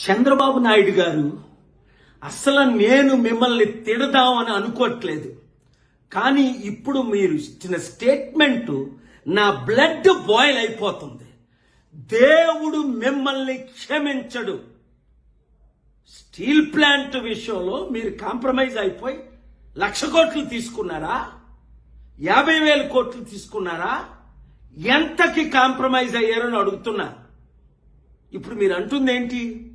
చంద్రబాబు నాయుడు గారు అసలు నేను మిమ్మల్ని తిడదామని అనుకోవట్లేదు. కానీ ఇప్పుడు మీరు ఇచ్చిన స్టేట్మెంట్ నా బ్లడ్ బాయిల్ అయిపోతుంది. దేవుడు మిమ్మల్ని క్షమించడు. స్టీల్ ప్లాంట్ విషయంలో మీరు కాంప్రమైజ్ అయిపోయి లక్ష కోట్లు తీసుకున్నారా? యాభై వేల కోట్లు తీసుకున్నారా? ఎంతకి కాంప్రమైజ్ అయ్యారని అడుగుతున్నా. ఇప్పుడు మీరు అంటుంది ఏంటి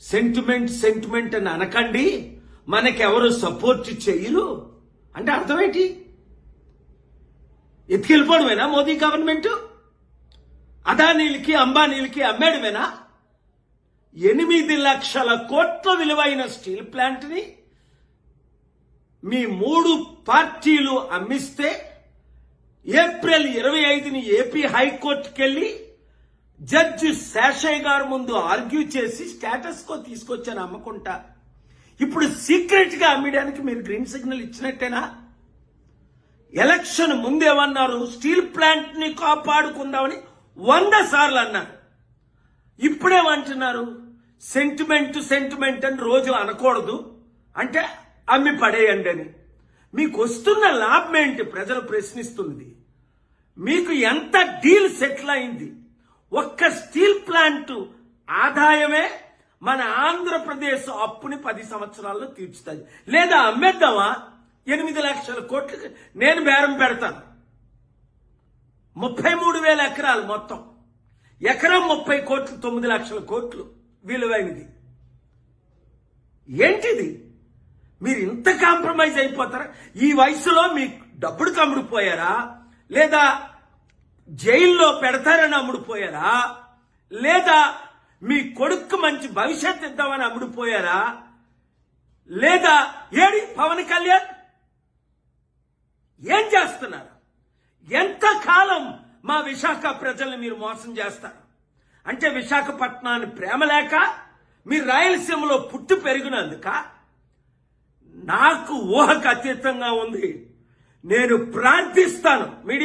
సెంటిమెంట్ సెంటిమెంట్ అని అనకండి. మనకెవరు సపోర్ట్ చేయరు. అంటే అర్థమేంటి? ఎత్తుకెళ్ళిపోవడమేనా మోదీ గవర్నమెంట్ అదానీలకి అంబానీలకి అమ్మేయడమేనా? ఎనిమిది లక్షల కోట్ల విలువైన స్టీల్ ప్లాంట్ని మీ మూడు పార్టీలు అమ్మిస్తే ఏప్రిల్ ఇరవై ఐదుని ఏపీ హైకోర్టుకెళ్ళి జడ్జి శేషయ్య గారి ముందు ఆర్గ్యూ చేసి స్టేటస్ కో తీసుకొచ్చాను అమ్మకుంటా ఇప్పుడు సీక్రెట్గా అమ్మడానికి మీరు గ్రీన్ సిగ్నల్ ఇచ్చినట్టేనా? ఎలక్షన్ ముందేమన్నారు? స్టీల్ ప్లాంట్ని కాపాడుకుందామని వంద సార్లు అన్నారు. ఇప్పుడేమంటున్నారు సెంటిమెంట్ సెంటిమెంట్ అని రోజు అనకూడదు. అంటే అమ్మి పడేయండి అని. మీకు వస్తున్న లాభం ఏంటి? ప్రజలు ప్రశ్నిస్తుంది మీకు ఎంత డీల్ సెటిల్ అయింది? ఒక్క స్టీల్ ప్లాంట్ ఆదాయమే మన ఆంధ్రప్రదేశ్ అప్పుని పది సంవత్సరాల్లో తీర్చుతుంది లేదా అమ్మేద్దామా? ఎనిమిది లక్షల కోట్లు నేను బేరం పెడతాను. ముప్పై మూడు వేల ఎకరాలు మొత్తం. ఎకరం ముప్పై కోట్లు తొమ్మిది లక్షల కోట్లు విలువైనది. ఏంటిది? మీరు ఇంత కాంప్రమైజ్ అయిపోతారా? ఈ వయసులో మీ డబ్బుడు కమ్ముడిపోయారా లేదా జైల్లో పెడతారని అమ్ముడుపోయారా లేదా మీ కొడుకు మంచి భవిష్యత్ ఇద్దామని అమ్ముడుపోయారా లేదా ఏడి పవన్ కళ్యాణ్? ఏం చేస్తున్నారు? ఎంత కాలం మా విశాఖ ప్రజల్ని మీరు మోసం చేస్తారు? అంటే విశాఖపట్నాన్ని ప్రేమ లేక మీరు రాయలసీమలో పుట్టి పెరిగినందుక? నాకు ఊహకు అతీతంగా ఉంది. నేను ప్రార్థిస్తాను. మీడియా